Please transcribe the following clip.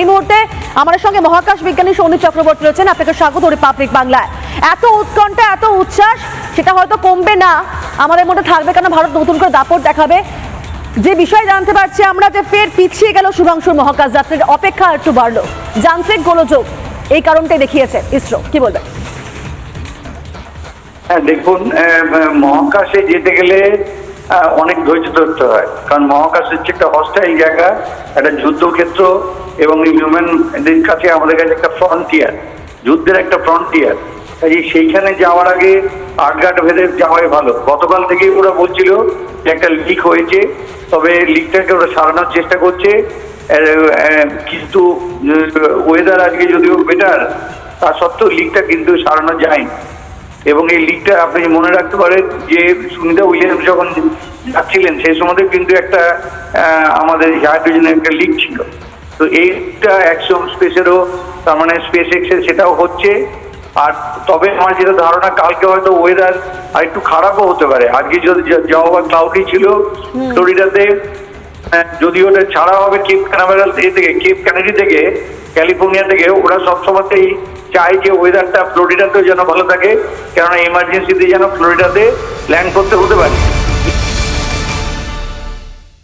এই মুহূর্তে আমাদের সঙ্গে মহাকাশ বিজ্ঞানী সৌমিক চক্রবর্তী রয়েছেন। আপনাকে স্বাগত রিপাবলিক বাংলায়। এত উৎকণ্ঠা, এত উচ্ছ্বাস, সেটা হয়তো কমবে না। আমাদের মধ্যে থাকবে কেন? ভারত নতুন করে দাপট দেখাবে। যে বিষয় জানতে পারছি আমরা যে ফের পিছিয়ে গেল শুভাংশুর মহাকাশ যাত্রীর অপেক্ষা একটু বাড়লো। যান্ত্রিক গোলযোগ এই কারণটাই দেখিয়েছে ইসরো। কি বলবেন? হ্যাঁ দেখুন মহাকাশে যেতে গেলে অনেক ধৈর্য ধরতে হয়। কারণ মহাকাশ হচ্ছে একটা হস্টাইল জায়গা, একটা যুদ্ধক্ষেত্র এবং হিউম্যানদের কাছে আমাদের কাছে একটা ফ্রন্টিয়ার যুদ্ধের একটা ফ্রন্টিয়ার কাজে সেইখানে যাওয়ার আগে আটঘাট ভেদে যাওয়াই ভালো। গতকাল থেকেই ওরা বলছিল যে একটা লিক হয়েছে, তবে লিকটাকে ওরা সারানোর চেষ্টা করছে। কিন্তু ওয়েদার আজকে যদিও বেটার তা সত্ত্বেও লিকটা কিন্তু সারানো যায়নি। এবং এই লিগটা আপনি মনে রাখতে পারেন যে সুনিতা উইলিয়ামস যখন যাচ্ছিলেন সেই সময় কিন্তু একটা আমাদের হাইড্রোজেনের একটা লিগ ছিল। তো এইটা অ্যাকশন স্পেসেরও তার মানে স্পেস এক্সের সেটাও হচ্ছে। আর তবে আমার যেটা ধারণা কালকে হয়তো ওয়েদার আর একটু খারাপও হতে পারে। আজকে যদি যাওয়া ক্লাউডি ছিল ফ্লোরিডাতে যদি ওটা ছাড়া হবে কেপ ক্যানাভারাল থেকে কেপ ক্যানাডি থেকে ক্যালিফোর্নিয়া থেকে ওরা সবসময়তেই চায় যে ওয়েদারটা ফ্লোরিডাতেও যেন ভালো থাকে, কেননা এমার্জেন্সিতে যেন ফ্লোরিডাতে ল্যান্ড করতে হতে পারে।